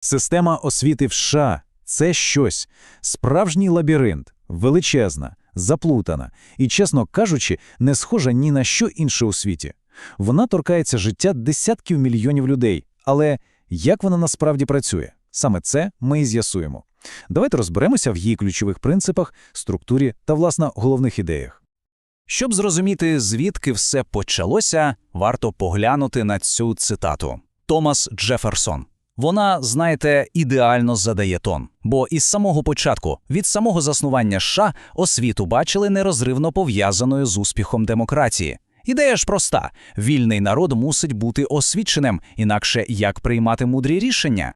Система освіти в США – це щось. Справжній лабіринт, величезна, заплутана і, чесно кажучи, не схожа ні на що інше у світі. Вона торкається життя десятків мільйонів людей, але як вона насправді працює? Саме це ми і з'ясуємо. Давайте розберемося в її ключових принципах, структурі та, власне, головних ідеях. Щоб зрозуміти, звідки все почалося, варто поглянути на цю цитату. Томас Джеферсон. Вона, знаєте, ідеально задає тон. Бо із самого початку, від самого заснування США, освіту бачили нерозривно пов'язаною з успіхом демократії. Ідея ж проста: вільний народ мусить бути освіченим, інакше як приймати мудрі рішення.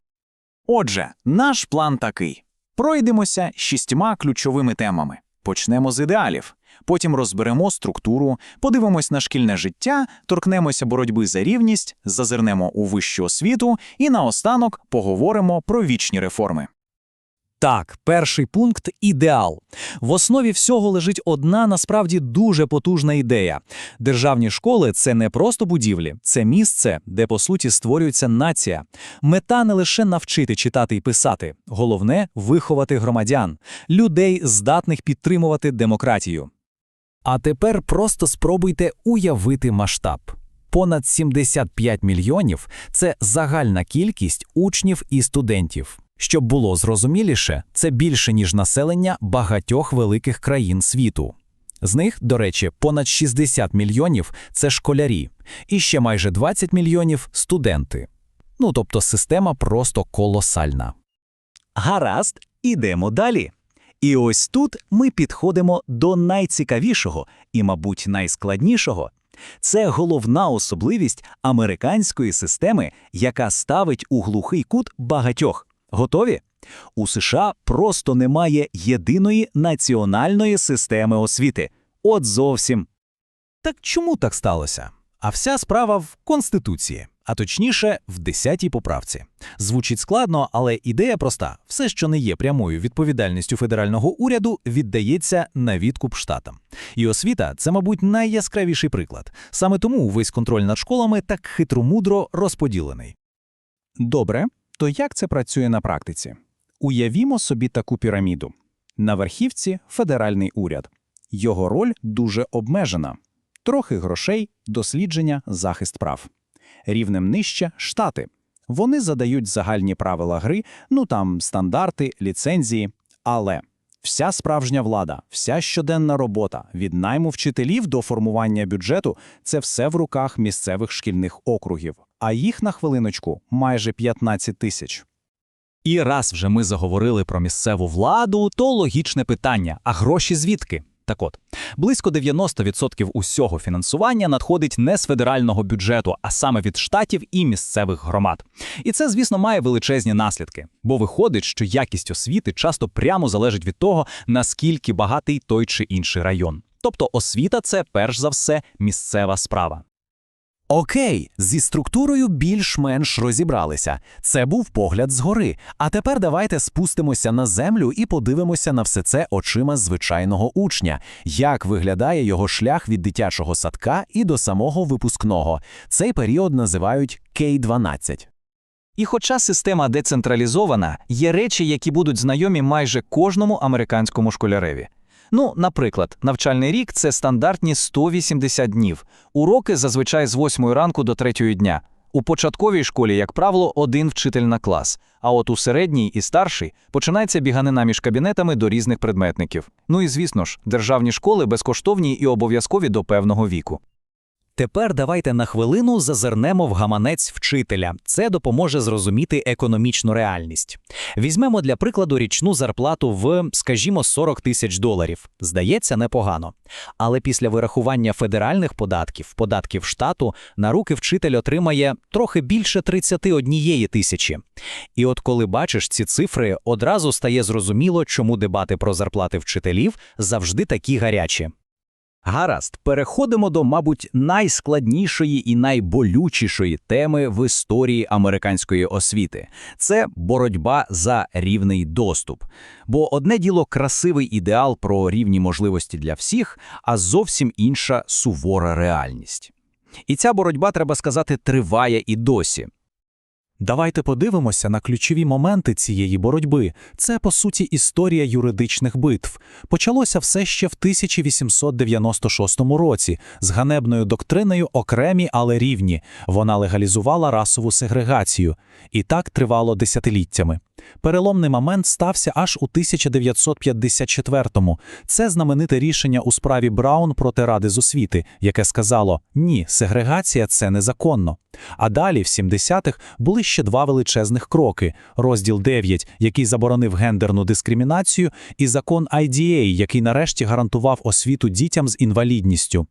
Отже, наш план такий: пройдемося шістьма ключовими темами. Почнемо з ідеалів, потім розберемо структуру, подивимось на шкільне життя, торкнемося боротьби за рівність, зазирнемо у вищу освіту і наостанок поговоримо про вічні реформи. Так, перший пункт ідеал. В основі всього лежить одна насправді дуже потужна ідея. Державні школи це не просто будівлі, це місце, де по суті створюється нація. Мета не лише навчити читати і писати, головне виховати громадян, людей, здатних підтримувати демократію. А тепер просто спробуйте уявити масштаб. Понад 75 мільйонів це загальна кількість учнів і студентів. Щоб було зрозуміліше, це більше, ніж населення багатьох великих країн світу. З них, до речі, понад 60 мільйонів це школярі, і ще майже 20 мільйонів студенти. Ну тобто система просто колосальна. Гаразд, ідемо далі. І ось тут ми підходимо до найцікавішого і, мабуть, найскладнішого. Це головна особливість американської системи, яка ставить у глухий кут багатьох. Готові? У США просто немає єдиної національної системи освіти. От зовсім. Так чому так сталося? А вся справа в Конституції, а точніше, в 10-й поправці. Звучить складно, але ідея проста: все, що не є прямою відповідальністю федерального уряду, віддається на відкуп штатам. І освіта це, мабуть, найяскравіший приклад. Саме тому весь контроль над школами так хитромудро розподілений. Добре, то як це працює на практиці? Уявімо собі таку піраміду. На верхівці федеральний уряд. Його роль дуже обмежена. Трохи грошей, дослідження, захист прав. Рівнем нижче штати. Вони задають загальні правила гри, ну там стандарти, ліцензії. Але вся справжня влада, вся щоденна робота від найму вчителів до формування бюджету це все в руках місцевих шкільних округів, а їх на хвилиночку майже 15 тисяч. І раз вже ми заговорили про місцеву владу, то логічне питання: а гроші звідки? Так от, близько 90% усього фінансування надходить не з федерального бюджету, а саме від штатів і місцевих громад. І це, звісно, має величезні наслідки, бо виходить, що якість освіти часто прямо залежить від того, наскільки багатий той чи інший район. Тобто освіта це перш за все місцева справа. Окей, зі структурою більш-менш розібралися. Це був погляд згори. А тепер давайте спустимося на землю і подивимося на все це очима звичайного учня, як виглядає його шлях від дитячого садка і до самого випускного. Цей період називають К-12. І хоча система децентралізована, є речі, які будуть знайомі майже кожному американському школяреві. Ну, наприклад, навчальний рік це стандартні 180 днів. Уроки зазвичай з 8 ранку до 3 дня. У початковій школі, як правило, один вчитель на клас. А от у середній і старшій починається біганина між кабінетами до різних предметників. Ну і звісно ж, державні школи безкоштовні і обов'язкові до певного віку. Тепер давайте на хвилину зазирнемо в гаманець вчителя. Це допоможе зрозуміти економічну реальність. Візьмемо для прикладу річну зарплату в, скажімо, 40 тисяч доларів. Здається, непогано. Але після вирахування федеральних податків, податків штату, на руки вчитель отримає трохи більше 31 тисячі. І от коли бачиш ці цифри, одразу стає зрозуміло, чому дебати про зарплати вчителів завжди такі гарячі. Гаразд, переходимо до, мабуть, найскладнішої і найболючішої теми в історії американської освіти це боротьба за рівний доступ. Бо одне діло красивий ідеал про рівні можливості для всіх, а зовсім інша сувора реальність. І ця боротьба, треба сказати, триває і досі. Давайте подивимося на ключові моменти цієї боротьби. Це, по суті, історія юридичних битв. Почалося все ще в 1896 році з ганебною доктриною окремі, але рівні. Вона легалізувала расову сегрегацію. І так тривало десятиліттями. Переломний момент стався аж у 1954-му. Це знамените рішення у справі Браун проти Ради з освіти, яке сказало «Ні, сегрегація – це незаконно». А далі, в 70-х, були ще два величезних кроки. Розділ 9, який заборонив гендерну дискримінацію, і закон IDA, який нарешті гарантував освіту дітям з інвалідністю.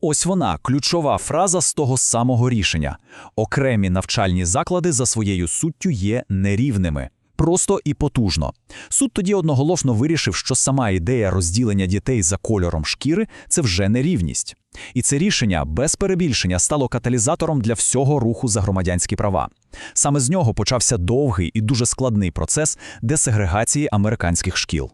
Ось вона, ключова фраза з того самого рішення. Окремі навчальні заклади за своєю суттю є нерівними. Просто і потужно. Суд тоді одноголосно вирішив, що сама ідея розділення дітей за кольором шкіри – це вже нерівність. І це рішення без перебільшення стало каталізатором для всього руху за громадянські права. Саме з нього почався довгий і дуже складний процес десегрегації американських шкіл.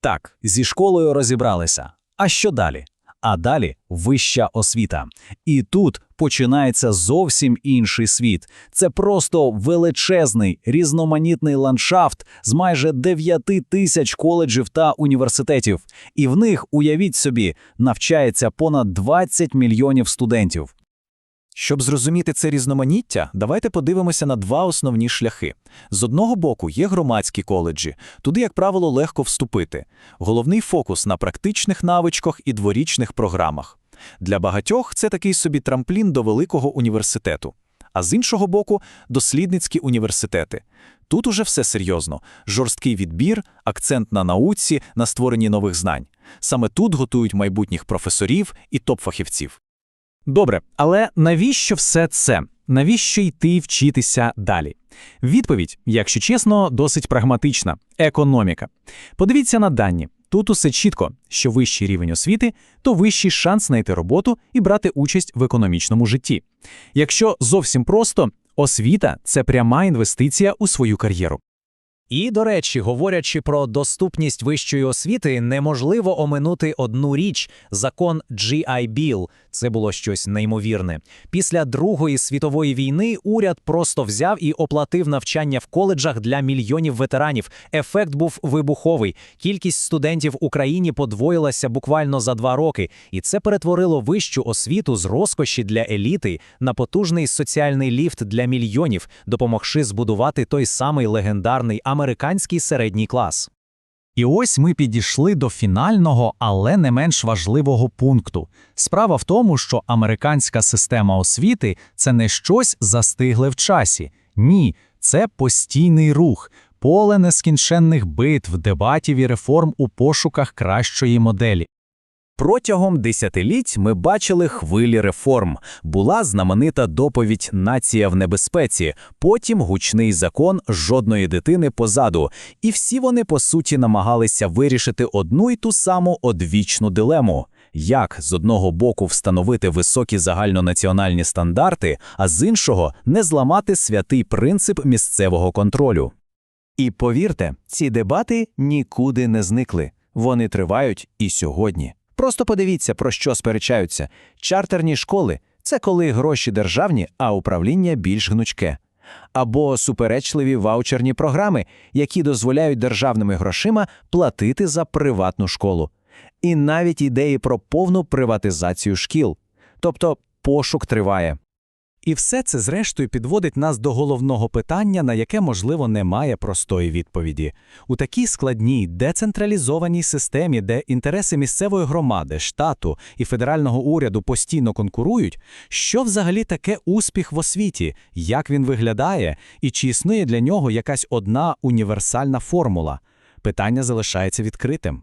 Так, зі школою розібралися. А що далі? А далі вища освіта. І тут починається зовсім інший світ. Це просто величезний, різноманітний ландшафт з майже 9 тисяч коледжів та університетів. І в них, уявіть собі, навчається понад 20 мільйонів студентів. Щоб зрозуміти це різноманіття, давайте подивимося на два основні шляхи. З одного боку є громадські коледжі, туди, як правило, легко вступити. Головний фокус на практичних навичках і дворічних програмах. Для багатьох це такий собі трамплін до великого університету. А з іншого боку, дослідницькі університети. Тут уже все серйозно: жорсткий відбір, акцент на науці, на створенні нових знань. Саме тут готують майбутніх професорів і топ-фахівців. Добре, але навіщо все це? Навіщо йти вчитися далі? Відповідь, якщо чесно, досить прагматична економіка. Подивіться на дані. Тут усе чітко, що вищий рівень освіти, то вищий шанс знайти роботу і брати участь в економічному житті. Якщо зовсім просто, освіта це пряма інвестиція у свою кар'єру. І, до речі, говорячи про доступність вищої освіти, неможливо оминути одну річ закон GI Bill. Це було щось неймовірне. Після Другої світової війни уряд просто взяв і оплатив навчання в коледжах для мільйонів ветеранів. Ефект був вибуховий. Кількість студентів в Україні подвоїлася буквально за два роки, і це перетворило вищу освіту з розкоші для еліти на потужний соціальний ліфт для мільйонів, допомогши збудувати той самий легендарний американський середній клас. І ось ми підійшли до фінального, але не менш важливого пункту. Справа в тому, що американська система освіти це не щось застигле в часі. Ні, це постійний рух, поле нескінченних битв, дебатів і реформ у пошуках кращої моделі. Протягом десятиліть ми бачили хвилі реформ. Була знаменита доповідь Нація в небезпеці, потім гучний закон жодної дитини позаду. І всі вони, по суті, намагалися вирішити одну й ту саму одвічну дилему. Як з одного боку встановити високі загальнонаціональні стандарти, а з іншого не зламати святий принцип місцевого контролю. І повірте, ці дебати нікуди не зникли. Вони тривають і сьогодні. Просто подивіться, про що сперечаються. Чартерні школи це коли гроші державні, а управління більш гнучке. Або суперечливі ваучерні програми, які дозволяють державними грошима платити за приватну школу. І навіть ідеї про повну приватизацію шкіл. Тобто пошук триває. І все це, зрештою, підводить нас до головного питання, на яке, можливо, немає простої відповіді. У такій складній, децентралізованій системі, де інтереси місцевої громади, штату і федерального уряду постійно конкурують, що взагалі таке успіх в освіті, як він виглядає, і чи існує для нього якась одна універсальна формула? Питання залишається відкритим.